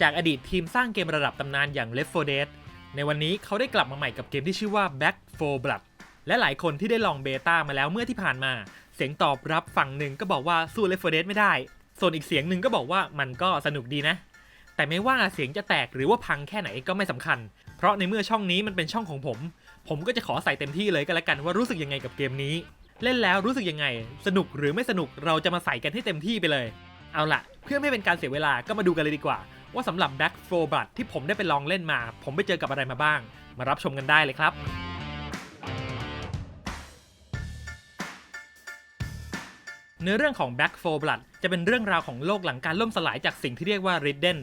จากอดีตทีมสร้างเกมระดับตำนานอย่าง Left 4 Dead ในวันนี้เขาได้กลับมาใหม่กับเกมที่ชื่อว่า Back 4 Blood และหลายคนที่ได้ลองเบต้ามาแล้วเมื่อที่ผ่านมา เสียงตอบรับฝั่งหนึ่งก็บอกว่าสู้ Left 4 Dead ไม่ได้ ส่วนอีกเสียงหนึ่งก็บอกว่ามันก็สนุกดีนะ แต่ไม่ว่าเสียงจะแตกหรือว่าพังแค่ไหนก็ไม่สำคัญ เพราะในเมื่อช่องนี้มันเป็นช่องของผม ผมก็จะขอใส่เต็มที่เลยก็แล้วกันว่ารู้สึกยังไงกับเกมนี้ เล่นแล้วรู้สึกยังไง สนุกหรือไม่สนุกเราจะมาใส่กันให้เต็มที่ไปเลย เอาล่ะ เพื่อไม่เป็นการเสียเวลาก็มาดูกันเลยดีกว่า ว่าสำหรับ Back 4 Blood ที่ผมได้ไปลองเล่นมา ผมไปเจอกับอะไรมาบ้าง มารับชมกันได้เลยครับเนื้อเรื่องของ Back 4 Blood จะเป็นเรื่องราวของโลกหลังการล่มสลายจากสิ่งที่เรียกว่า Ridden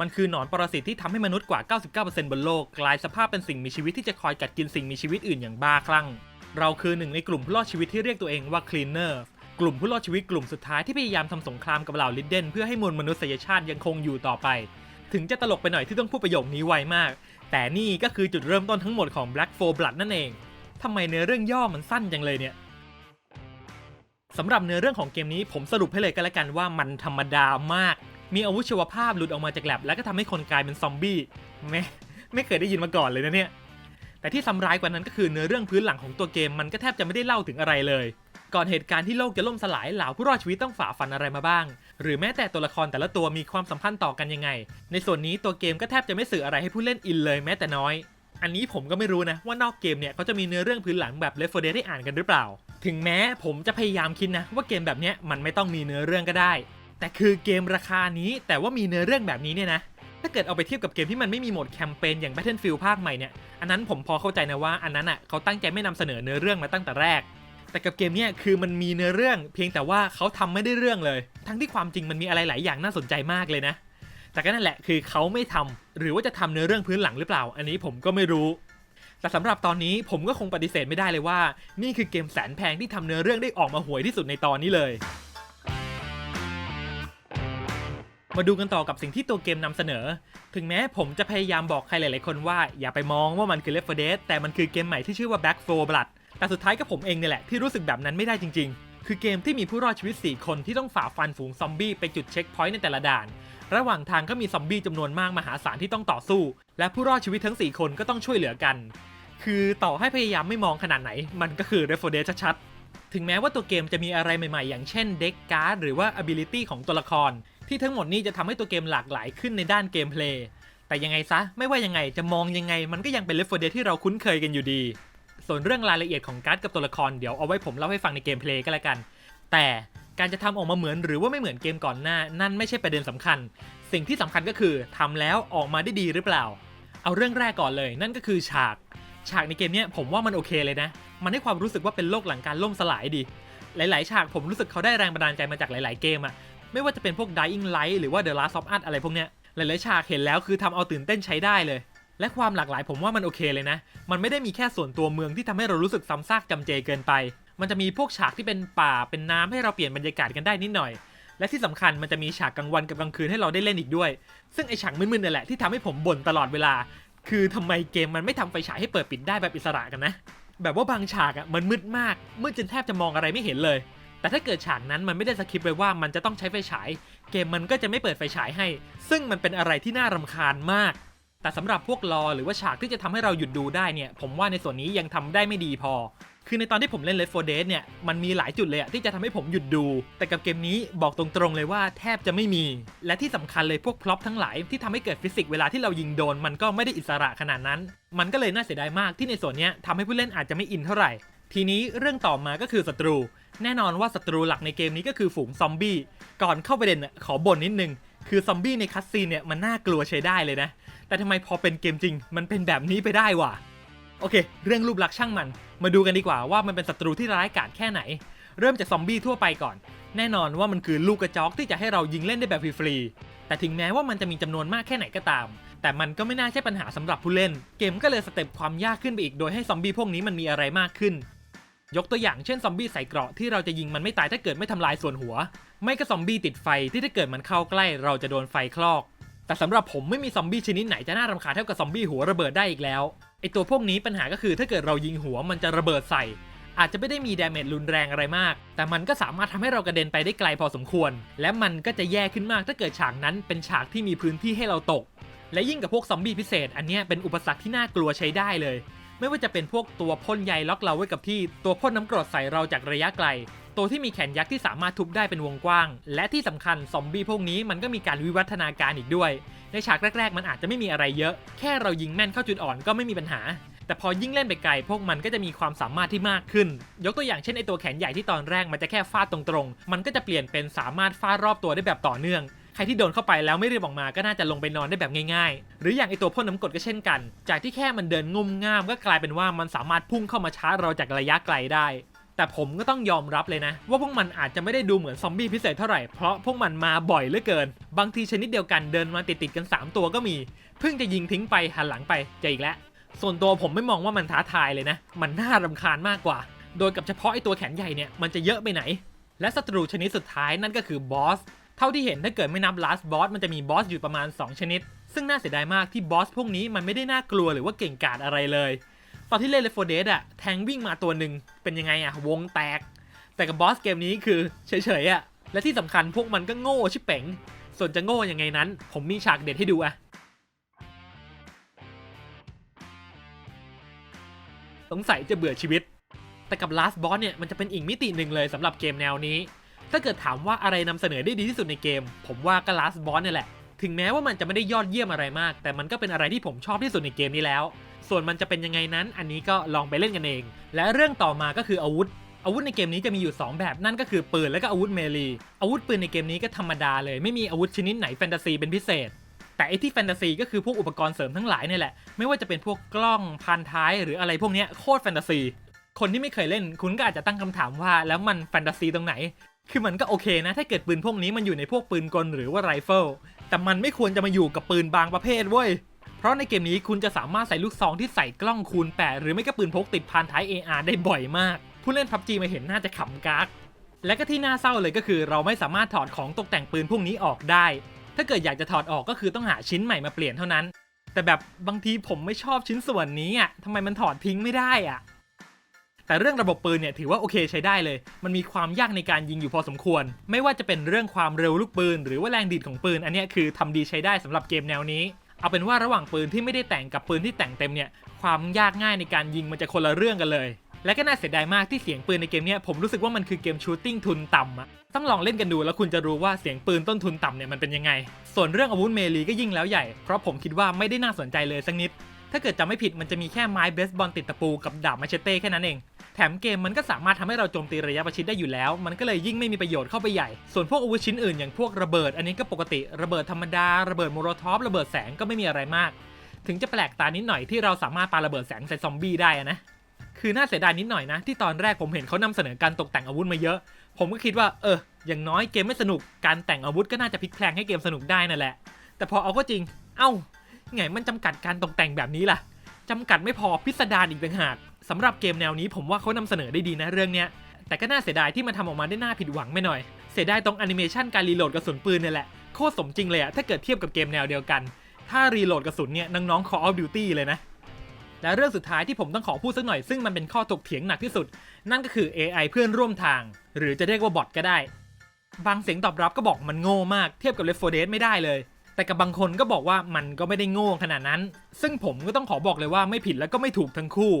มันคือหนอนปรสิตที่ทำให้มนุษย์กว่า 99%บนโลก กลายสภาพเป็นสิ่งมีชีวิตที่จะคอยกัดกินสิ่งมีชีวิตอื่นอย่างบ้าคลั่ง เราคือหนึ่งในกลุ่มผู้รอดชีวิตที่เรียกตัวเองว่า Cleaner กลุ่มผู้รอดชีวิตกลุ่มสุดท้ายที่พยายามทำสงครามกับเหล่าลิดเดนเพื่อให้มวลมนุษยชาติยังคงอยู่ต่อไป ถึงจะตลกไปหน่อยที่ต้องพูดประโยคนี้ไวมาก แต่นี่ก็คือจุดเริ่มต้นทั้งหมดของ Black 4 Blood นั่นเองทำไมเนื้อเรื่องย่อมันสั้นจังเลยเนี่ยสำหรับเนื้อเรื่องของเกมนี้ผมสรุปให้เลยก็แล้วกันว่ามันธรรมดามาก มีอาวุธชีวภาพหลุดออกมาจากแลบแล้วก็ทำให้คนกลายเป็นซอมบี้ไม่ไม่เคยได้ยินมาก่อนเลยนะเนี่ยแต่ที่ซ้ำร้ายกว่านั้นก็คือเนื้อเรื่องพื้นหลังของตัวเกมมันก็แทบจะไม่ได้เล่าถึงอะไรเลย ก่อนเหตุการณ์ที่โลกจะล่มสลายเหล่าผู้รอดชีวิตต้องฝ่าฟันอะไรมาบ้าง หรือแม้แต่ตัวละครแต่ละตัวมีความสัมพันธ์ต่อกันยังไง ในส่วนนี้ตัวเกมก็แทบจะไม่สื่ออะไรให้ผู้เล่นอินเลยแม้แต่น้อย อันนี้ผมก็ไม่รู้นะว่านอกเกมเนี่ยเขาจะมีเนื้อเรื่องพื้นหลังแบบ Left 4 Dead ให้อ่านกันหรือเปล่า ถึงแม้ผมจะพยายามคิดนะว่าเกมแบบนี้มันไม่ต้องมีเนื้อเรื่องก็ได้ แต่คือเกมราคานี้แต่ว่ามีเนื้อเรื่องแบบนี้เนี่ยนะถ้าเกิดเอาไปเทียบกับเกมที่มันไม่มีโหมดแคมเปญอย่าง Battlefield ภาคใหม่เนี่ย อันนั้นผมพอเข้าใจนะว่าอันนั้นอะเขาตั้งใจไม่นำเสนอเนื้อเรื่องมาตั้งแต่แรก แต่กับเกมเนี้ยคือมันมีเนื้อเรื่อง เพียงแต่ว่าเขาทำไม่ได้เรื่องเลย ทั้งที่ความจริงมันมีอะไรหลายอย่างน่าสนใจมากเลยนะ แต่ก็นั่นแหละคือเขาไม่ทำหรือว่าจะทำเนื้อเรื่องพื้นหลังหรือเปล่า อันนี้ผมก็ไม่รู้ แต่สำหรับตอนนี้ผมก็คงปฏิเสธไม่ได้เลยว่า นี่คือเกมแสนแพงที่ทำเนื้อเรื่องได้ออกมาห่วยที่สุดในตอนนี้เลยมาดูกันต่อกับสิ่งที่ตัวเกมนำเสนอ ถึงแม้ผมจะพยายามบอกใครหลายๆคนว่าอย่าไปมองว่ามันคือ Left 4 Dead แต่มันคือเกมใหม่ที่ชื่อว่า Back 4 Blood แต่สุดท้ายก็ผมเองเนี่ยแหละที่รู้สึกแบบนั้นไม่ได้จริง ๆ คือเกมที่มีผู้รอดชีวิต 4 คนที่ต้องฝ่าฟันฝูงซอมบี้ไปจุดเช็คพอยต์ในแต่ละด่าน ระหว่างทางก็มีซอมบี้จำนวนมากมหาศาลที่ต้องต่อสู้ และผู้รอดชีวิตทั้ง 4 คนก็ต้องช่วยเหลือกัน คือต่อให้พยายามไม่มองขนาดไหน มันก็คือ Left 4 Dead ชัดๆถึงแม้ว่าตัวเกมจะมีอะไรใหม่ๆ อย่างเช่นเด็กการ์ดหรือว่า ability ของตัวละคร ที่ทั้งหมดนี้จะทำให้ตัวเกมหลากหลายขึ้นในด้านเกมเพลย์แต่ยังไงซะไม่ว่ายังไงจะมองยังไง มันก็ยังเป็น Left 4 Dead ที่เราคุ้นเคยกันอยู่ดี ส่วนเรื่องรายละเอียดของการ์ดกับตัวละครเดี๋ยวเอาไว้ผมเล่าให้ฟังในเกมเพลย์ก็แล้วกัน แต่การจะทำออกมาเหมือนหรือว่าไม่เหมือนเกมก่อนหน้า นั่นไม่ใช่ประเด็นสำคัญ สิ่งที่สำคัญก็คือทำแล้วออกมาได้ดีหรือเปล่า เอาเรื่องแรกก่อนเลย นั่นก็คือฉาก ฉากในเกมเนี้ยผมว่ามันโอเคเลยนะ มันให้ความรู้สึกว่าเป็นโลกหลังการล่มสลายดี หลาย ๆ ฉากผมรู้สึกเขาได้แรงบันดาลใจมาจากหลาย ๆ เกมอะไม่ว่าจะเป็นพวก Dying Light หรือว่า The Last of Us อะไรพวกเนี้ยหลาย ๆ ฉากเห็นแล้วคือทำเอาตื่นเต้นใช้ได้เลย และความหลากหลายผมว่ามันโอเคเลยนะ มันไม่ได้มีแค่ส่วนตัวเมืองที่ทำให้เรารู้สึกซ้ำซากจำเจเกินไป มันจะมีพวกฉากที่เป็นป่าเป็นน้ำให้เราเปลี่ยนบรรยากาศกันได้นิดหน่อย และที่สำคัญมันจะมีฉากกลางวันกับกลางคืนให้เราได้เล่นอีกด้วย ซึ่งไอฉากมึนๆนั่แหละที่ทำให้ผมบ่นตลอดเวลา คือทำไมเกมมันไม่ทำไฟฉายให้เปิดปิดได้แบบอิสระกันนะ แบบว่าบางฉากอะมันมืดมากมืดจนแทบจะมองอะไรไม่เห็นเลยแต่ถ้าเกิดฉากนั้นมันไม่ได้สคริปต์ไว้ว่ามันจะต้องใช้ไฟฉาย เกมมันก็จะไม่เปิดไฟฉายให้ ซึ่งมันเป็นอะไรที่น่ารำคาญมาก แต่สำหรับพวกรอหรือว่าฉากที่จะทำให้เราหยุดดูได้เนี่ย ผมว่าในส่วนนี้ยังทำได้ไม่ดีพอ คือในตอนที่ผมเล่น Left 4 Dead เนี่ย มันมีหลายจุดเลยอะที่จะทำให้ผมหยุดดู แต่กับเกมนี้บอกตรงๆเลยว่าแทบจะไม่มี และที่สำคัญเลยพวกพล็อพทั้งหลายที่ทำให้เกิดฟิสิกส์เวลาที่เรายิงโดน มันก็ไม่ได้อิสระขนาดนั้น มันก็เลยน่าเสียดายมากที่ในส่วนนี้ทำให้ผู้เล่นอาจจะไม่อินเท่าไหร่ ทีนี้เรื่องต่อมาก็คือศัตรู แน่นอนว่าศัตรูหลักในเกมนี้ก็คือฝูงซอมบี้ ก่อนเข้าประเด็นขอบ่นนิดนึง คือซอมบี้ในคัสซีนเนี่ยมันน่ากลัวใช้ได้เลยนะ แต่ทำไมพอเป็นเกมจริง มันเป็นแบบนี้ไปได้วะโอเค เรื่องรูปลักษณ์ช่างมัน มาดูกันดีกว่าว่ามันเป็นศัตรูที่ร้ายกาจแค่ไหน เริ่มจากซอมบี้ทั่วไปก่อน แน่นอนว่ามันคือลูกกระจอกที่จะให้เรายิงเล่นได้แบบฟรีๆแต่ถึงแม้ว่ามันจะมีจำนวนมากแค่ไหนก็ตาม แต่มันก็ไม่น่าใช่ปัญหาสำหรับผู้เล่น เกมก็เลยสเต็ปความยากขึ้นไปอีกโดยให้ซอมบี้พวกนี้มันมีอะไรมากขึ้น ยกตัวอย่างเช่นซอมบี้ใส่เกราะที่เราจะยิงมันไม่ตายถ้าเกิดไม่ทำลายส่วนหัว ไม่ก็ซอมบี้ติดไฟที่ถ้าเกิดมันเข้าใกล้ เราจะโดนไฟคลอก แต่สำหรับผมไม่มีซอมบี้ชนิดไหนจะน่ารำคาญเท่ากับซอมบี้หัวระเบิดได้อีกแล้วไอตัวพวกนี้ปัญหาก็คือถ้าเกิดเรายิงหัวมันจะระเบิดใส่ อาจจะไม่ได้มีดาเมจรุนแรงอะไรมาก แต่มันก็สามารถทำให้เรากระเด็นไปได้ไกลพอสมควร และมันก็จะแย่ขึ้นมากถ้าเกิดฉากนั้นเป็นฉากที่มีพื้นที่ให้เราตก และยิ่งกับพวกซอมบี้พิเศษ อันนี้เป็นอุปสรรคที่น่ากลัวใช้ได้เลย ไม่ว่าจะเป็นพวกตัวพ่นใยล็อกเราไว้กับที่ตัวพ่นน้ำกรดใส่เราจากระยะไกล ตัวที่มีแขนยักษ์ที่สามารถทุบได้เป็นวงกว้าง และที่สำคัญซอมบี้พวกนี้มันก็มีการวิวัฒนาการอีกด้วย ในฉากแรก ๆ มันอาจจะไม่มีอะไรเยอะ แค่เรายิงแม่นเข้าจุดอ่อนก็ไม่มีปัญหา แต่พอยิ่งเล่นไปไกลพวกมันก็จะมีความสามารถที่มากขึ้น ยกตัวอย่างเช่นไอตัวแขนใหญ่ที่ตอนแรกมันจะแค่ฟาดตรงๆ มันก็จะเปลี่ยนเป็นสามารถฟาดรอบตัวได้แบบต่อเนื่องใครที่โดนเข้าไปแล้วไม่รีบออกมาก็น่าจะลงไปนอนได้แบบง่ายๆ หรืออย่างไอตัวพ่นน้ำกรดก็เช่นกัน จากที่แค่มันเดินงุ่มง่ามก็กลายเป็นว่ามันสามารถพุ่งเข้ามาชาร์จเราจากระยะไกลได้ แต่ผมก็ต้องยอมรับเลยนะ ว่าพวกมันอาจจะไม่ได้ดูเหมือนซอมบี้พิเศษเท่าไหร่ เพราะพวกมันมาบ่อยเหลือเกิน บางทีชนิดเดียวกันเดินมาติดๆกัน 3 ตัวก็มี เพิ่งจะยิงทิ้งไปหันหลังไปจออีกแล้ว ส่วนตัวผมไม่มองว่ามันท้าทายเลยนะ มันน่ารำคาญมากกว่า โดยกับเฉพาะไอตัวแขนใหญ่เนี่ยมันจะเยอะไปไหน และศัตรูชนิดสุดท้ายนั่นก็คือบอส เท่าที่เห็นถ้าเกิดไม่นับ last boss มันจะมีบอสอยู่ประมาณ 2 ชนิด ซึ่งน่าเสียดายมากที่บอสพวกนี้มันไม่ได้น่ากลัวหรือว่าเก่งกาจอะไรเลย ตอนที่เล่น Left 4 Dead อะแทงวิ่งมาตัวหนึ่งเป็นยังไงอะวงแตก แต่กับบอสเกมนี้คือเฉยๆอะและที่สำคัญพวกมันก็โง่ชิบเป๋ง ส่วนจะโง่ยังไงนั้น ผมมีฉากเด็ดให้ดูอะสงสัยจะเบื่อชีวิต แต่กับ Last Boss เนี่ยมันจะเป็นอีกมิติหนึ่งเลยสำหรับเกมแนวนี้ ถ้าเกิดถามว่าอะไรนำเสนอได้ดีที่สุดในเกม ผมว่าก็ Last Boss เนี่ยแหละ ถึงแม้ว่ามันจะไม่ได้ยอดเยี่ยมอะไรมาก แต่มันก็เป็นอะไรที่ผมชอบที่สุดในเกมนี้แล้ว ส่วนมันจะเป็นยังไงนั้น อันนี้ก็ลองไปเล่นกันเอง และเรื่องต่อมาก็คืออาวุธ อาวุธในเกมนี้จะมีอยู่ 2 แบบนั่นก็คือปืนและก็อาวุธเมลีอาวุธปืนในเกมนี้ก็ธรรมดาเลย ไม่มีอาวุธชนิดไหนแฟนตาซีเป็นพิเศษ แต่ไอที่แฟนตาซีก็คือพวกอุปกรณ์เสริมทั้งหลายนี่แหละไม่ว่าจะเป็นพวกกล้องพันท้าย หรืออะไรพวกนี้โคตรแฟนตาซีคนที่ไม่เคยเล่นคุณก็อาจจะตั้งคำถามว่าแล้วมันแฟนตาซีตรงไหน คือมันก็โอเคนะ ถ้าเกิดปืนพวกนี้มันอยู่ในพวกปืนกลหรือว่าไรเฟิลแต่มันไม่ควรจะมาอยู่กับปืนบางประเภทเว้ย เพราะในเกมนี้คุณจะสามารถใส่ลูกซองที่ใส่กล้องคูณ8หรือไม่ก็ปืนพกติดพานท้าย AR ได้บ่อยมาก ผู้เล่น PUBG มาเห็นน่าจะขำกากและก็ที่น่าเศร้าเลยก็คือเราไม่สามารถถอดของตกแต่งปืนพวกนี้ออกได้ ถ้าเกิดอยากจะถอดออกก็คือต้องหาชิ้นใหม่มาเปลี่ยนเท่านั้น แต่แบบบางทีผมไม่ชอบชิ้นส่วนนี้อะทำไมมันถอดทิ้งไม่ได้อะ แต่เรื่องระบบปืนเนี่ยถือว่าโอเคใช้ได้เลย มันมีความยากในการยิงอยู่พอสมควร ไม่ว่าจะเป็นเรื่องความเร็วลูกปืน หรือว่าแรงดีดของปืน อันนี้คือทำดีใช้ได้สำหรับเกมแนวนี้ เอาเป็นว่าระหว่างปืนที่ไม่ได้แต่งกับปืนที่แต่งเต็มเนี่ยความยากง่ายในการยิงมันจะคนละเรื่องกันเลย และก็น่าเสียดายมากที่เสียงปืนในเกมเนี้ยผมรู้สึกว่ามันคือเกมชูตติ้งทุนต่ำอะต้องลองเล่นกันดูแล้วคุณจะรู้ว่าเสียงปืนต้นทุนต่ำเนี่ยมันเป็นยังไง ส่วนเรื่องอาวุธเมลีก็ยิ่งแล้วใหญ่ เพราะผมคิดว่าไม่ได้น่าสนใจเลยสักนิด ถ้าเกิดจำไม่ผิดมันจะมีแค่ไม้เบสบอลติดตะปูกับดาบมาเชเต้แค่นั้นเอง ถมเกมมันก็สามารถทำให้เราโจมตีระยะประชิดได้อยู่แล้ว มันก็เลยยิ่งไม่มีประโยชน์เข้าไปใหญ่ ส่วนพวกอาวุธชิ้นอื่นอย่างพวกระเบิด อันนี้ก็ปกติระเบิดธรรมดา ระเบิดโมโลทอฟระเบิดแสงก็ไม่มีอะไรมาก ถึงจะแปลกตานิดหน่อยที่เราสามารถปาระเบิดแสงใส่ซอมบี้ได้นะคือน่าเสียดายนิดหน่อยนะ ที่ตอนแรกผมเห็นเขานำเสนอการตกแต่งอาวุธมาเยอะ ผมก็คิดว่าเออ อย่างน้อยเกมไม่สนุกการแต่งอาวุธก็น่าจะพลิกแพลงให้เกมสนุกได้นั่นแหละ แต่พอเอาก็จริง เอ้าไงมันจำกัดการตกแต่งแบบนี้ล่ะ จำกัดไม่พอพิสดารอีกต่างหากสำหรับเกมแนวนี้ผมว่าเขานำเสนอได้ดีนะเรื่องเนี้ยแต่ก็น่าเสียดายที่มันทำออกมาได้น่าผิดหวังไม่หน่อย เสียดายตรงแอนิเมชันการรีโหลดกระสุนปืนเนี่ยแหละโคตรสมจริงเลยอะถ้าเกิดเทียบกับเกมแนวเดียวกัน ถ้ารีโหลดกระสุนเนี่ยน้องๆ Call of Duty เลยนะ และเรื่องสุดท้ายที่ผมต้องขอพูดสักหน่อยซึ่งมันเป็นข้อถกเถียงหนักที่สุด นั่นก็คือ AI เพื่อนร่วมทาง หรือจะเรียกว่าบอทก็ได้ บางเสียงตอบรับก็บอกมันโง่มากเทียบกับ Left 4 Dead ไม่ได้เลย แต่กับบางคนก็บอกว่ามันก็ไม่ได้โง่ขนาดนั้น ซึ่งผมก็ต้องขอบอกเลยว่าไม่ผิดแล้วก็ไม่ถูกทั้งคู่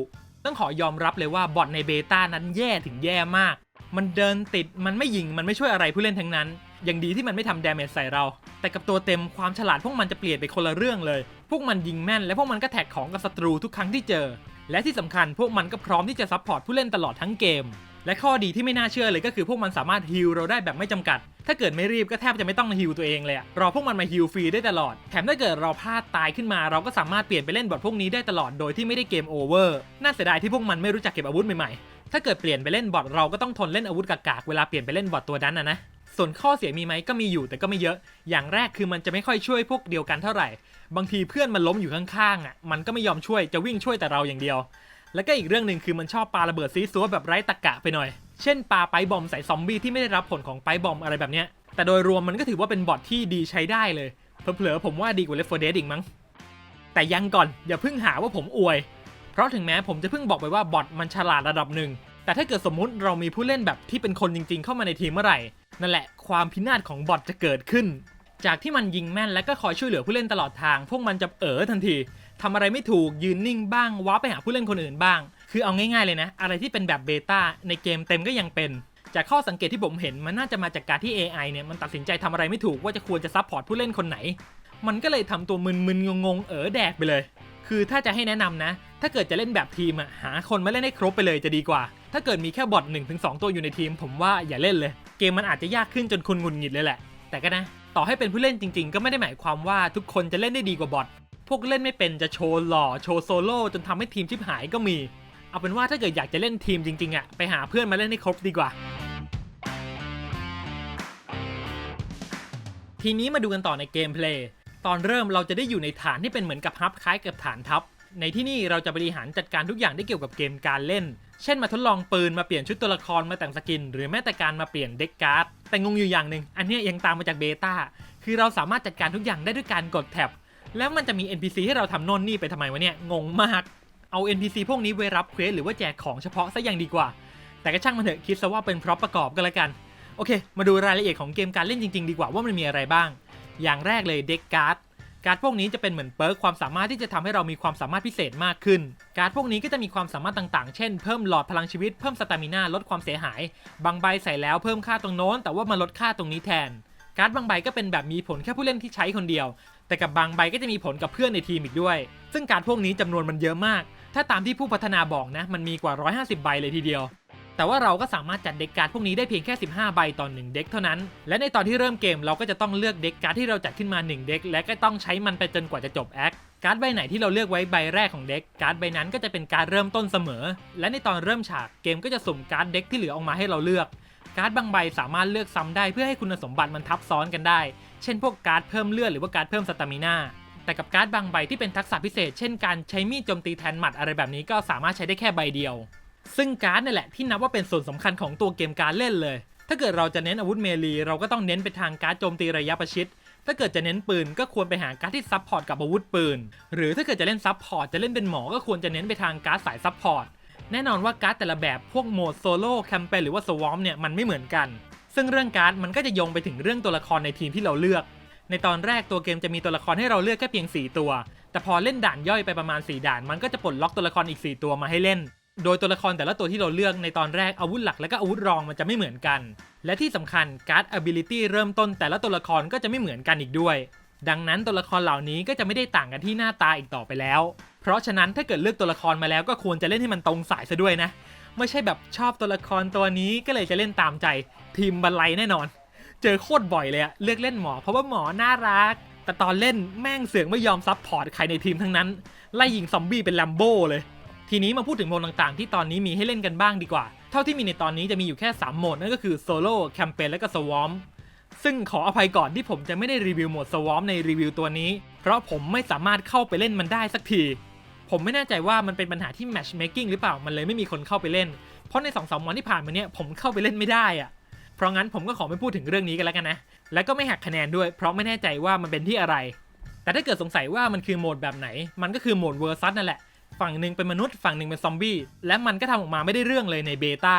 ต้องขอยอมรับเลยว่าบอทในเบต้านั้นแย่ถึงแย่มาก มันเดินติดมันไม่ยิงมันไม่ช่วยอะไรผู้เล่นทั้งนั้นอยังดีที่มันไม่ทำดาเมจใส่เรา แต่กับตัวเต็มความฉลาดพวกมันจะเปลี่ยนไปคนละเรื่องเลย พวกมันยิงแม่นและพวกมันก็แท็กของกับศัตรูทุกครั้งที่เจอ และที่สำคัญพวกมันก็พร้อมที่จะซัพพอร์ตผู้เล่นตลอดทั้งเกม และข้อดีที่ไม่น่าเชื่อเลยก็คือพวกมันสามารถฮิลเราได้แบบไม่จำกัด ถ้าเกิดไม่รีบก็แทบจะไม่ต้องฮิลตัวเองเลยอะรอพวกมันมาฮิลฟรีได้ตลอด แถมถ้าเกิดเราพลาดตายขึ้นมาเราก็สามารถเปลี่ยนไปเล่นบอทพวกนี้ได้ตลอดโดยที่ไม่ได้เกมโอเวอร์ น่าเสียดายที่พวกมันไม่รู้จักเก็บอาวุธใหม่ๆ ถ้าเกิดเปลี่ยนไปเล่นบอทเราก็ต้องทนเล่นอาวุธกากๆเวลาเปลี่ยนไปเล่นบอทตัวนั้นนะนะ ส่วนข้อเสียมีไหมก็มีอยู่แต่ก็ไม่เยอะ อย่างแรกคือมันจะไม่ค่อยช่วยพวกเดียวกันเท่าไหร่ บางทีเพื่อนมันล้มอยู่ข้างๆอะ มันก็ไม่ยอมช่วยจะวิ่งช่วยแต่เราอย่างเดียว แล้วก็อีกเรื่องหนึ่งคือมันชอบปาระเบิดซีซัวแบบไร้ตะกะไปหน่อย เช่นปาไปบอมใส่ซอมบี้ที่ไม่ได้รับผลของไปบอมอะไรแบบเนี้ย แต่โดยรวมมันก็ถือว่าเป็นบอทที่ดีใช้ได้เลย เผลอๆผมว่าดีกว่า Left 4 Dead อีกมั้ง แต่ยังก่อนอย่าเพิ่งหาว่าผมอวย เพราะถึงแม้ผมจะเพิ่งบอกไปว่าบอทมันฉลาดระดับหนึ่ง แต่ถ้าเกิดสมมุติเรามีผู้เล่นแบบที่เป็นคนจริง ๆ เข้ามาในทีมเมื่อไหร่ นั่นแหละความพินาศของบอทจะเกิดขึ้น จากที่มันยิงแม่นและก็คอยช่วยเหลือผู้เล่นตลอดทาง พวกมันจะเอ๋อทันทีทำอะไรไม่ถูกยืนนิ่งบ้างว้าไปหาผู้เล่นคนอื่นบ้าง คือเอาง่ายๆเลยนะ อะไรที่เป็นแบบเบต้าในเกมเต็มก็ยังเป็น จากข้อสังเกตที่ผมเห็นมันน่าจะมาจากการที่ AI เนี่ยมันตัดสินใจทำอะไรไม่ถูกว่าจะควรจะซัพพอร์ตผู้เล่นคนไหน มันก็เลยทำตัวมึนๆงงๆเออแดกไปเลย คือถ้าจะให้แนะนำนะ ถ้าเกิดจะเล่นแบบทีมอะหาคนมาเล่นให้ครบไปเลยจะดีกว่า ถ้าเกิดมีแค่บอท1-2ตัวอยู่ในทีม ผมว่าอย่าเล่นเลย เกมมันอาจจะยากขึ้นจนคุณหงุดหงิดเลยแหละ แต่ก็นะต่อให้เป็นผู้เล่นจริง ๆ ก็ไม่ได้หมายความว่าทุกคนจะเล่นได้ดีกว่าบอทพวกเล่นไม่เป็นจะโชว์หล่อโชว์โซโล่จนทำให้ทีมชิบหายก็มี เอาเป็นว่าถ้าเกิดอยากจะเล่นทีมจริงๆอะไปหาเพื่อนมาเล่นให้ครบดีกว่า ทีนี้มาดูกันต่อในเกมเพลย์ตอนเริ่มเราจะได้อยู่ในฐานที่เป็นเหมือนกับฮับคล้ายกับฐานทัพ ในที่นี่เราจะบริหารจัดการทุกอย่างที่เกี่ยวกับเกมการเล่น เช่นมาทดลองปืนมาเปลี่ยนชุดตัวละครมาแต่งสกิน หรือแม้แต่การมาเปลี่ยนเด็กการ์ด แต่งงอยู่อย่างหนึ่งอันนี้ยยังตามมาจากเบต้าคือเราสามารถจัดการทุกอย่างได้ด้วยการกดแท็บแล้วมันจะมี NPC ให้เราทำโน่นนี่ไปทำไมวะเนี่ยงงมาก เอา NPC พวกนี้ไว้รับเควสหรือว่าแจกของเฉพาะซะอย่างดีกว่า แต่ก็ช่างมันเถอะคิดซะว่าเป็นพร็อพประกอบก็แล้วกัน โอเค มาดูรายละเอียดของเกมการเล่นจริง ๆ ดีกว่าว่ามันมีอะไรบ้าง อย่างแรกเลยเด็กการ์ดการ์ดพวกนี้จะเป็นเหมือนเปิร์กความสามารถที่จะทำให้เรามีความสามารถพิเศษมากขึ้น การ์ดพวกนี้ก็จะมีความสามารถต่างๆ เช่น เพิ่มหลอดพลังชีวิต เพิ่มสตามิน่าลดความเสียหาย บางใบใส่แล้วเพิ่มค่าตรงโน้น แต่ว่ามาลดค่าตรงนี้แทน การ์ดบางใบก็เป็นแบบมีผลแค่ผู้เล่นที่ใช้คนเดียว แต่กับบางใบก็จะมีผลกับเพื่อนในทีมอีกด้วย ซึ่งการ์ดพวกนี้จำนวนมันเยอะมาก ถ้าตามที่ผู้พัฒนาบอกนะ มันมีกว่า 150 ใบเลยทีเดียว แต่ว่าเราก็สามารถจัดเด็กการ์ดพวกนี้ได้เพียงแค่ 15 ใบต่อ1เด็กเท่านั้น และในตอนที่เริ่มเกมเราก็จะต้องเลือกเด็กการ์ดที่เราจัดขึ้นมา 1 เด็ก และก็ต้องใช้มันไปจนกว่าจะจบแอคการ์ดใบไหนที่เราเลือกไว้ใบแรกของเด็กการ์ดใบนั้นก็จะเป็นการดเริ่มต้นเสมอ และในตอนเริ่มฉากเกมก็จะสุ่มการ์ดเด็กที่เหลือออกมาให้เราเลือกการ์ดบางใบสามารถเลือกซ้ำได้เพื่อให้คุณสมบัติมันทับซ้อนกันได้ เช่นพวกการ์ดเพิ่มเลือดหรือว่าการ์ดเพิ่มสตามินา แต่กับการ์ดบางใบที่เป็นทักษะพิเศษ เช่นการใช้มีดโจมตีแทนหมัดอะไรแบบนี้ก็สามารถใช้ได้แค่ใบเดียว ซึ่งการ์ดนี่แหละที่นับว่าเป็นส่วนสำคัญของตัวเกมการเล่นเลย ถ้าเกิดเราจะเน้นอาวุธเมลีเราก็ต้องเน้นไปทางการ์ดโจมตีระยะประชิดถ้าเกิดจะเน้นปืนก็ควรไปหาการ์ดที่ซับพอร์ตกับอาวุธปืน หรือถ้าเกิดจะเล่นซับพอร์ตจะเล่นเป็นหมอก็ควรจะเน้นไปทางการ์ดสายซับพอร์ตแน่นอนว่าการ์ดแต่ละแบบพวกโหมดโซโล่แคมเปญหรือว่าสวอมเนี่ยมันไม่เหมือนกัน ซึ่งเรื่องการ์ดมันก็จะโยงไปถึงเรื่องตัวละครในทีมที่เราเลือก ในตอนแรกตัวเกมจะมีตัวละครให้เราเลือกแค่เพียง 4 ตัว แต่พอเล่นด่านย่อยไปประมาณ 4 ด่าน มันก็จะปลดล็อกตัวละครอีก 4 ตัวมาให้เล่น โดยตัวละครแต่ละตัวที่เราเลือกในตอนแรกอาวุธหลักและก็อาวุธรองมันจะไม่เหมือนกัน และที่สำคัญการ์ด ability เริ่มต้นแต่ละตัวละครก็จะไม่เหมือนกันอีกด้วย ดังนั้นตัวละครเหล่านี้ก็จะไม่ได้ต่างกันที่หน้าตาอีกต่อไปแล้ว เพราะฉะนั้นถ้าเกิดเลือกตัวละครมาแล้วก็ควรจะเล่นให้มันตรงสายซะด้วยนะ ไม่ใช่แบบชอบตัวละครตัวนี้ก็เลยจะเล่นตามใจทีมบันไลแน่นอน เจอโคตรบ่อยเลยอะเลือกเล่นหมอเพราะว่าหมอน่ารัก แต่ตอนเล่นแม่งเสือกไม่ยอมซับพอร์ตใครในทีมทั้งนั้น ไล่ยิงซอมบี้เป็นแลมโบ้เลย ทีนี้มาพูดถึงโหมดต่างๆ ที่ตอนนี้มีให้เล่นกันบ้างดีกว่า เท่าที่มีในตอนนี้จะมีอยู่แค่ 3 โหมดนั่นก็คือโซโล่แคมเปญและก็สวอมซึ่งขออภัยก่อนที่ผมจะไม่ได้รีวิวโหมดสวอมในรีวิวตัวนี้ เพราะผมไม่สามารถเข้าไปเล่นมันได้สักที ผมไม่แน่ใจว่ามันเป็นปัญหาที่ matchmaking หรือเปล่ามันเลยไม่มีคนเข้าไปเล่น เพราะใน2อสวันที่ผ่านมาเนี่ยผมเข้าไปเล่นไม่ได้อะ เพราะงั้นผมก็ขอไม่พูดถึงเรื่องนี้กันแล้วกันนะ แล้วก็ไม่หักคะแนนด้วย เพราะไม่แน่ใจว่ามันเป็นที่อะไร แต่ถ้าเกิดสงสัยว่ามันคือโหมดแบบไหน มันก็คือโหมดเวอร์ซัสนั่นแหละ ฝั่งหนึ่งเป็นมนุษย์ ฝั่งหนึ่งเป็นซอมบี้ และมันก็ทำออกมาไม่ได้เรื่องเลยในเบต้า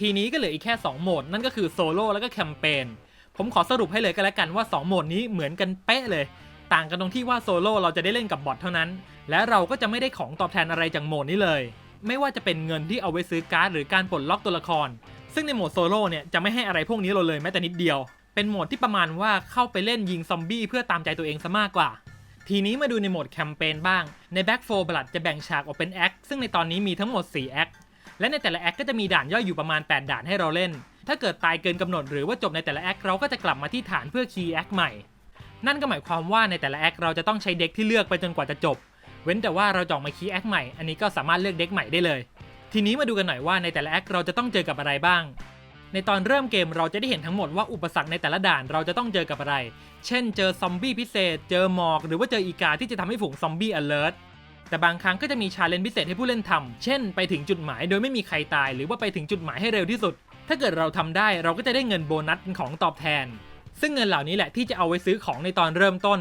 ทีนี้ก็เหลืออีกแค่ 2 โหมด นั่นก็คือโซโล่แล้วก็แคมเปญ ผมขอสรุปให้เลยก็แล้วกันว่า 2 โหมดนี้เหมือนกันเป๊ะเลย ต่างกันตรงที่ว่าโซโล่เราจะได้เล่นกับบอทเท่านั้น และเราก็จะไม่ได้ของตอบแทนอะไรจากโหมดนี้เลย ไม่ว่าจะเป็นเงินที่เอาไว้ซื้อการ์ดหรือการปลดล็อกตัวละคร ซึ่งในโหมดโซโล่เนี่ยจะไม่ให้อะไรพวกนี้เราเลยแม้แต่นิดเดียว เป็นโหมดที่ประมาณว่าเข้าไปเล่นยิงซอมบี้เพื่อตามใจตัวเองซะมากกว่า ทีนี้มาดูในโหมดแคมเปญบ้าง ใน Back 4 Blood จะแบ่งฉากออกเป็นแอค ซึ่งในตอนนี้มีทั้งหมด 4 แอค และในแต่ละแอคก็จะมีด่านย่อยอยู่ประมาณ 8 ด่านให้เราเล่น ถ้าเกิดตายเกินกำหนดหรือว่าจบในแต่ละแอคเราก็จะกลับมาที่ฐานเพื่อคีย์แอคใหม่ นั่นก็หมายความว่าในแต่ละแอคเราจะต้องใช้เด็กที่เลือกไปจนกว่าจะจบ เว้นแต่ว่าเราจะออกมาคีย์แอคใหม่ อันนี้ก็สามารถเลือกเด็กใหม่ได้เลย ทีนี้มาดูกันหน่อยว่าในแต่ละแอคเราจะต้องเจอกับอะไรบ้าง ในตอนเริ่มเกมเราจะได้เห็นทั้งหมดว่าอุปสรรคในแต่ละด่านเราจะต้องเจอกับอะไร เช่น เจอซอมบี้พิเศษ เจอหมอก หรือว่าเจออีกาที่จะทำให้ฝูงซอมบี้ alert แต่บางครั้งก็จะมีชาเลนจ์พิเศษให้ผู้เล่นทำเช่น ไปถึงจุดหมายโดยไม่มีใครตาย หรือว่าไปถึงจุดหมายให้เร็วที่สุด ถ้าเกิดเราทำได้เราก็จะได้เงินโบนัสเป็นของตอบแทน ซึ่งเงินเหล่านี้แหละที่จะเอาไว้ซื้อของในตอนเริ่มต้น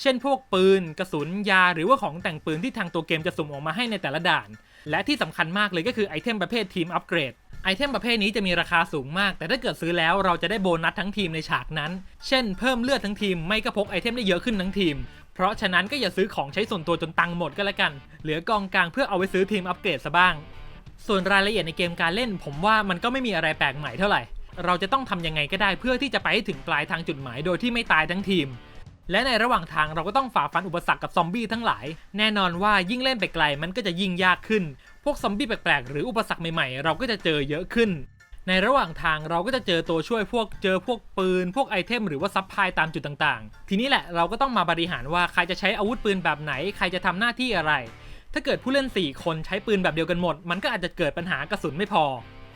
เช่น พวกปืน กระสุน ยา หรือว่าของแต่งปืนที่ทางตัวเกมจะสุ่มออกมาให้ในแต่ละด่าน และที่สำคัญมากเลยก็คือไอเทมประเภททีมอัปเกรดไอเทมประเภทนี้จะมีราคาสูงมาก แต่ถ้าเกิดซื้อแล้วเราจะได้โบนัสทั้งทีมในฉากนั้น เช่นเพิ่มเลือดทั้งทีมไม่ก็พกไอเทมได้เยอะขึ้นทั้งทีม เพราะฉะนั้นก็อย่าซื้อของใช้ส่วนตัวจนตังค์หมดก็แล้วกัน เหลือกองกลางเพื่อเอาไว้ซื้อทีมอัปเกรดซะบ้าง ส่วนรายละเอียดในเกมการเล่น ผมว่ามันก็ไม่มีอะไรแปลกใหม่เท่าไหร่ เราจะต้องทำยังไงก็ได้เพื่อที่จะไปให้ถึงปลายทางจุดหมายโดยที่ไม่ตายทั้งทีม และในระหว่างทางเราก็ต้องฝ่าฟันอุปสรรคกับซอมบี้ทั้งหลาย แน่นอนว่ายิ่งเล่นไปไกลมันก็จะยิ่งยากขึ้น พวกซอมบี้แปลกๆหรืออุปสรรคใหม่ๆ เราก็จะเจอเยอะขึ้น ในระหว่างทางเราก็จะเจอตัวช่วยพวกเจอพวกปืน พวกไอเทมหรือว่าซับพลายตามจุดต่างๆ ทีนี้แหละเราก็ต้องมาบริหารว่าใครจะใช้อาวุธปืนแบบไหน ใครจะทำหน้าที่อะไร ถ้าเกิดผู้เล่น 4 คนใช้ปืนแบบเดียวกันหมด มันก็อาจจะเกิดปัญหากระสุนไม่พอ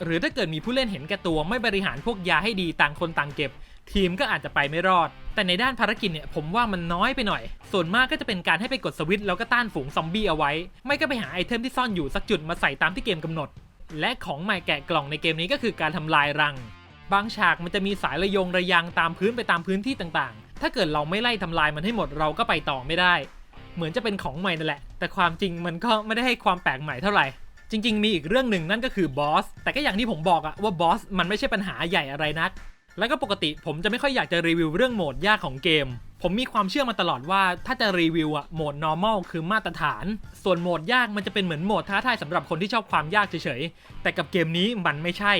หรือถ้าเกิดมีผู้เล่นเห็นแก่ตัวไม่บริหารพวกยาให้ดีต่างคนต่างเก็บ ทีมก็อาจจะไปไม่รอด แต่ในด้านภารกิจเนี่ยผมว่ามันน้อยไปหน่อย ส่วนมากก็จะเป็นการให้ไปกดสวิตช์แล้วก็ต้านฝูงซอมบี้เอาไว้ ไม่ก็ไปหาไอเทมที่ซ่อนอยู่สักจุดมาใส่ตามที่เกมกำหนด และของใหม่แกะกล่องในเกมนี้ก็คือการทำลายรัง บางฉากมันจะมีสายระยงระยางตามพื้นไปตามพื้นที่ต่างๆ ถ้าเกิดเราไม่ไล่ทำลายมันให้หมดเราก็ไปต่อไม่ได้ เหมือนจะเป็นของใหม่นั่นแหละ แต่ความจริงมันก็ไม่ได้ให้ความแปลกใหม่เท่าไหร่ จริง ๆ มีอีกเรื่องหนึ่งนั่นก็คือบอสแต่ก็อย่างที่ผมบอกอะว่าบอสมันไม่ใช่ปัญหาใหญ่อะไรนัก แล้วก็ปกติผมจะไม่ค่อยอยากจะรีวิวเรื่องโหมดยากของเกม ผมมีความเชื่อมาตลอดว่าถ้าจะรีวิวอะโหมด normal คือมาตรฐาน ส่วนโหมดยากมันจะเป็นเหมือนโหมดท้าทายสำหรับคนที่ชอบความยากเฉยๆแต่กับเกมนี้มันไม่ใช่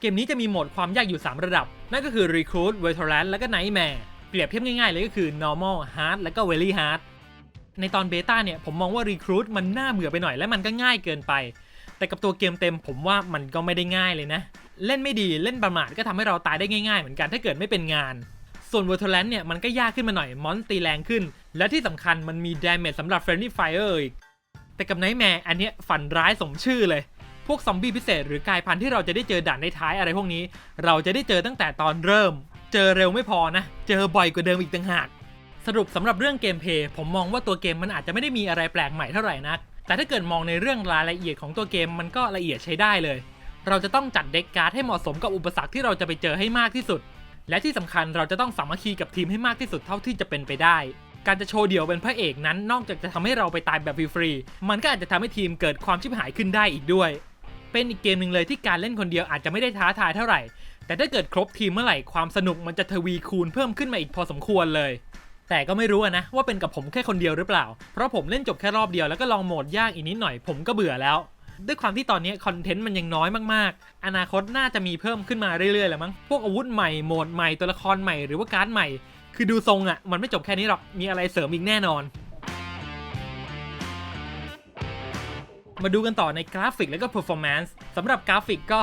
เกมนี้จะมีโหมดความยากอยู่ 3 ระดับ นั่นก็คือ Recruit Veteran แล้วก็ Nightmare เปรียบเทียบง่ายๆเลยก็คือ Normal Hard แล้วก็ Very Hard ในตอนเบต้าเนี่ยผมมองว่า Recruit มันน่าเบื่อไปหน่อยและมันก็ง่ายเกินไป แต่กับตัวเกมเต็มผมว่ามันก็ไม่ได้ง่ายเลยนะ เล่นไม่ดีเล่นประมาทก็ทำให้เราตายได้ง่ายๆ เหมือนกันถ้าเกิดไม่เป็นงาน ส่วน v e r t a l a n เนี่ยมันก็ยากขึ้นมาหน่อยมอนตีแรงขึ้น และที่สำคัญมันมี damage สำหรับ friendly fire อีกแต่กับ Nightmare อันเนี้ยฝันร้ายสมชื่อเลยพวกซอมบี้พิเศษหรือกายพันธุ์ที่เราจะได้เจอด่านในท้ายอะไรพวกนี้ เราจะได้เจอตั้งแต่ตอนเริ่ม เจอเร็วไม่พอนะ เจอบ่อยกว่าเดิมอีกต่างหาก สรุปสำหรับเรื่องเกมเพย์ผมมองว่าตัวเกมมันอาจจะไม่ได้มีอะไรแปลกใหม่เท่าไหร่นัก แต่ถ้าเกิดมองในเรื่องรายละเอียดของตัวเกมมันก็ละเอียดใช้ได้เลย เราจะต้องจัดเด็กการ์ดให้เหมาะสมกับอุปสรรคที่เราจะไปเจอให้มากที่สุด และที่สำคัญเราจะต้องสามัคคีกับทีมให้มากที่สุดเท่าที่จะเป็นไปได้ การจะโชว์เดี่ยวเป็นพระเอกนั้น นอกจากจะทำให้เราไปตายแบบฟรีๆมันก็อาจจะทำให้ทีมเกิดความชิบหายขึ้นได้อีกด้วย เป็นอีกเกมหนึ่งเลยที่การเล่นคนเดียวอาจจะไม่ได้ท้าทายเท่าไหร่ แต่ถ้าเกิดครบทีมเมื่อไหร่ความสนุกมันจะทวีคูณเพิ่มขึ้นมาอีกพอสมควรเลย แต่ก็ไม่รู้นะว่าเป็นกับผมแค่คนเดียวหรือเปล่า เพราะผมเล่นจบแค่รอบเดียวแล้วก็ลองโหมดยากอีกนิดหน่อยผมก็เบื่อแล้ว ด้วยความที่ตอนนี้คอนเทนต์มันยังน้อยมากๆ อนาคตน่าจะมีเพิ่มขึ้นมาเรื่อยๆแหละมั้ง พวกอาวุธใหม่โหมดใหม่ตัวละครใหม่หรือว่าการ์ดใหม่ คือดูทรงอะ่ะมันไม่จบแค่นี้หรอกมีอะไรเสริมอีกแน่นอน มาดูกันต่อในกราฟิกแล้วก็ performance สำหรับกราฟิกก็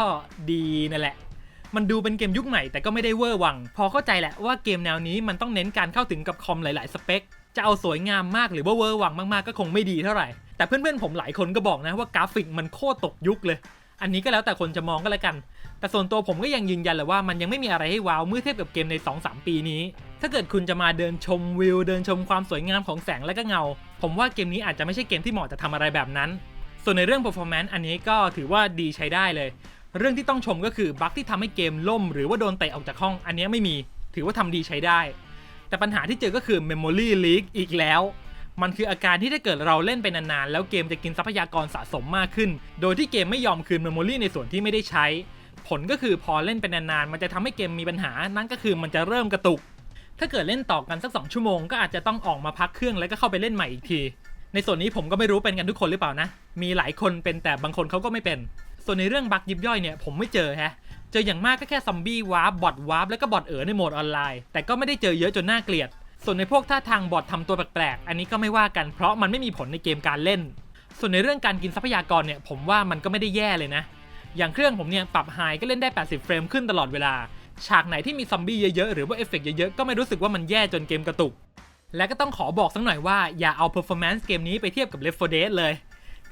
ดีนั่นแหละ มันดูเป็นเกมยุคใหม่แต่ก็ไม่ได้เวอร์วัง พอเข้าใจแหละว่าเกมแนวนี้มันต้องเน้นการเข้าถึงกับคอมหลายๆสเปค จะเอาสวยงามมากหรือว่าเวอร์วังมากๆก็คงไม่ดีเท่าไหร่ แต่เพื่อนๆผมหลายคนก็บอกนะว่ากราฟิกมันโคตรตกยุคเลย อันนี้ก็แล้วแต่คนจะมองก็แล้วกัน แต่ส่วนตัวผมก็ยังยืนยันเลยว่ามันยังไม่มีอะไรให้ว้าวเมื่อเทียบกับเกมใน 2-3 ปีนี้ ถ้าเกิดคุณจะมาเดินชมวิว เดินชมความสวยงามของแสงและก็เงา ผมว่าเกมนี้อาจจะไม่ใช่เกมที่เหมาะจะทำอะไรแบบนั้น ส่วนในเรื่อง performance อันนี้ก็ถือว่าดีใช้ได้เลย เรื่องที่ต้องชมก็คือบั๊กที่ทำให้เกมล่ม หรือว่าโดนเตะออกจากห้อง อันนี้ไม่มี ถือว่าทำดีใช้ได้ แต่ปัญหาที่เจอก็คือ Memory Leak อีกแล้ว มันคืออาการที่ถ้าเกิดเราเล่นไปนานๆ แล้วเกมจะกินทรัพยากรสะสมมากขึ้น โดยที่เกมไม่ยอมคืน Memory ในส่วนที่ไม่ได้ใช้ ผลก็คือพอเล่นไปนานๆ มันจะทำให้เกมมีปัญหา นั่นก็คือมันจะเริ่มกระตุก ถ้าเกิดเล่นต่อกันสัก 2 ชั่วโมงก็อาจจะต้องออกมาพักเครื่องแล้วก็เข้าไปเล่นใหม่อีกที ในส่วนนี้ผมก็ไม่รู้เป็นกันทุกคนหรือเปล่านะ มีหลายคนเป็นแต่บางคนเขาก็ไม่เป็น ส่วนในเรื่องบั๊กยิบย่อยเนี่ยผมไม่เจอฮะเจออย่างมากก็แค่ซอมบี้วาร์ปบอทวาร์ปแล้วก็บอทเอ๋อในโหมดออนไลน์ แต่ก็ไม่ได้เจอเยอะจนน่าเกลียด ส่วนในพวกท่าทางบอททำตัวแปลกๆอันนี้ก็ไม่ว่ากันเพราะมันไม่มีผลในเกมการเล่น ส่วนในเรื่องการกินทรัพยากรเนี่ยผมว่ามันก็ไม่ได้แย่เลยนะ อย่างเครื่องผมเนี่ยปรับไฮก็เล่นได้ 80 เฟรมขึ้นตลอดเวลา ฉากไหนที่มีซอมบี้เยอะๆหรือว่าเอฟเฟกต์เยอะๆก็ไม่รู้สึกว่ามันแย่จนเกมกระตุกและก็ต้องขอบอกสักหน่อยว่าอย่าเอา performance เกมนี้ไปเทียบกับ Left 4 Dead เลย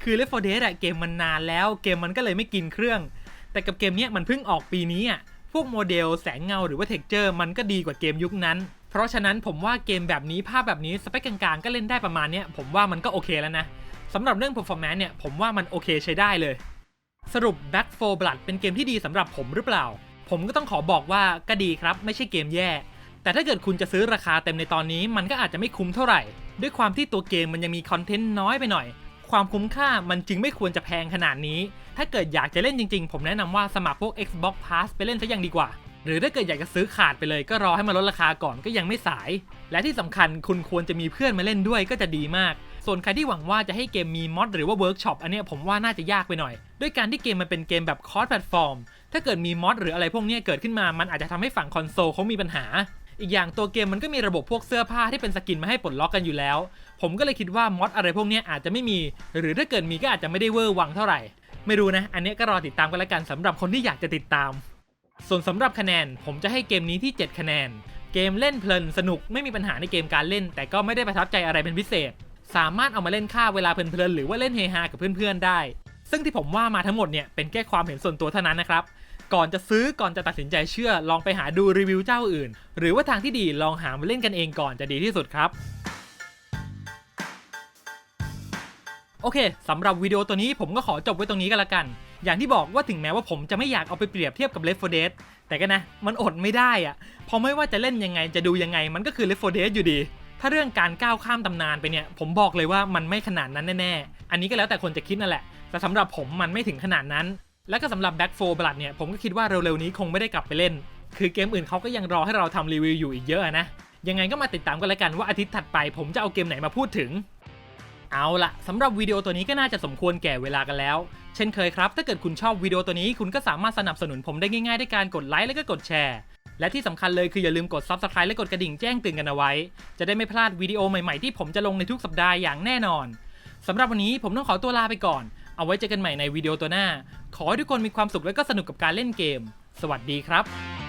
คือ Left 4 Dead อะเกมมันนานแล้วเกมมันก็เลยไม่กินเครื่อง แต่กับเกมเนี้ยมันเพิ่งออกปีนี้อะพวกโมเดลแสงเงาหรือว่า texture มันก็ดีกว่าเกมยุคนั้น เพราะฉะนั้นผมว่าเกมแบบนี้ภาพแบบนี้สเปคกลางๆ ก็เล่นได้ประมาณเนี้ยผมว่ามันก็โอเคแล้วนะสำหรับเรื่อง performance เนี่ยผมว่ามันโอเคใช้ได้เลย สรุป Back 4 Blood เป็นเกมที่ดีสำหรับผมหรือเปล่า ผมก็ต้องขอบอกว่าก็ดีครับไม่ใช่เกมแย่ แต่ถ้าเกิดคุณจะซื้อราคาเต็มในตอนนี้ มันก็อาจจะไม่คุ้มเท่าไหร่ ด้วยความที่ตัวเกมมันยังมีคอนเทนต์น้อยไปหน่อย ความคุ้มค่ามันจึงไม่ควรจะแพงขนาดนี้ ถ้าเกิดอยากจะเล่นจริงๆ ผมแนะนำว่าสมัครพวก Xbox Pass ไปเล่นซะยังดีกว่า หรือถ้าเกิดอยากจะซื้อขาดไปเลยก็รอให้มันลดราคาก่อนก็ยังไม่สาย และที่สำคัญคุณควรจะมีเพื่อนมาเล่นด้วยก็จะดีมาก ส่วนใครที่หวังว่าจะให้เกมมีมอดหรือว่าเวิร์กช็อปอันนี้ผมว่าน่าจะยากไปหน่อย ด้วยการที่เกมมันเป็นเกมแบบคอร์สแพลตฟอร์ม ถ้าเกิดมีมอดหรืออะไรพวกนี้เกิดขึ้นมา มันอาจจะทำให้ฝั่งคอนโซลเขามีปัญหา อีกอย่างตัวเกมมันก็มีระบบพวกเสื้อผ้าที่เป็นสกินมาให้ปลดล็อกกันอยู่แล้ว ผมก็เลยคิดว่ามอดอะไรพวกนี้อาจจะไม่มี หรือถ้าเกิดมีก็อาจจะไม่ได้เวอร์วังเท่าไหร่ ไม่รู้นะ อันนี้ก็รอติดตามกันแล้วกันสำหรับคนที่อยากจะติดตาม ส่วนสำหรับคะแนนผมจะให้เกมนี้ที่ 7 คะแนน เกมเล่นเพลินสนุกไม่มีปัญหาในเกมการเล่น แต่ก็ไม่ได้ประทับใจอะไรเป็นพิเศษ สามารถเอามาเล่นค่าเวลาเพลินๆหรือว่าเล่นเฮฮากับเพื่อนๆได้ ซึ่งที่ผมว่ามาทั้งหมดเนี่ยเป็นแค่ความเห็นส่วนตัวเท่านั้นนะครับ ก่อนจะซื้อก่อนจะตัดสินใจเชื่อ ลองไปหาดูรีวิวเจ้าอื่น หรือว่าทางที่ดีลองหามาเล่นกันเองก่อนจะดีที่สุดครับโอเค สำหรับวิดีโอตัวนี้ผมก็ขอจบไว้ตรงนี้กันละกัน อย่างที่บอกว่าถึงแม้ว่าผมจะไม่อยากเอาไปเปรียบเทียบกับ Left 4 Dead แต่ก็นะ มันอดไม่ได้อะพราะไม่ว่าจะเล่นยังไงจะดูยังไง มันก็คือ Left 4 Dead อยู่ดี ถ้าเรื่องการก้าวข้ามตำนานไปเนี่ย ผมบอกเลยว่ามันไม่ขนาดนั้นแน่ๆ อันนี้ก็แล้วแต่คนจะคิดนั่นแหละ แต่สำหรับผมมันไม่ถึงขนาดนั้น และก็สำหรับ Back 4 Blood เนี่ยผมก็คิดว่าเร็วๆนี้คงไม่ได้กลับไปเล่น คือเกมอื่นเขาก็ยังรอให้เราทำรีวิวอยู่อีกเยอะนะ ยังไงก็มาติดตามกันแล้วกันว่าอาทิตย์ถัดไป ผมจะเอาเกมไหนมาพูดถึง เอาละสำหรับวิดีโอตัวนี้ก็น่าจะสมควรแก่เวลากันแล้ว เช่นเคยครับ ถ้าเกิดคุณชอบวิดีโอตัวนี้คุณก็สามารถสนับสนุนผมได้ง่ายๆด้วยการกดไลค์และก็กดแชร์ และที่สำคัญเลยคืออย่าลืมกด Subscribe และกดกระดิ่งแจ้งเตือนกันเอาไว้ จะได้ไม่พลาดวิดีโอใหม่ๆที่ผมจะลงในทุกสัปดาห์อย่างแน่นอนสำหรับวันนี้ผมต้องขอตัวลาไปก่อน เอาไว้เจอกันใหม่ในวิดีโอตัวหน้า ขอให้ทุกคนมีความสุขและก็สนุกกับการเล่นเกม สวัสดีครับ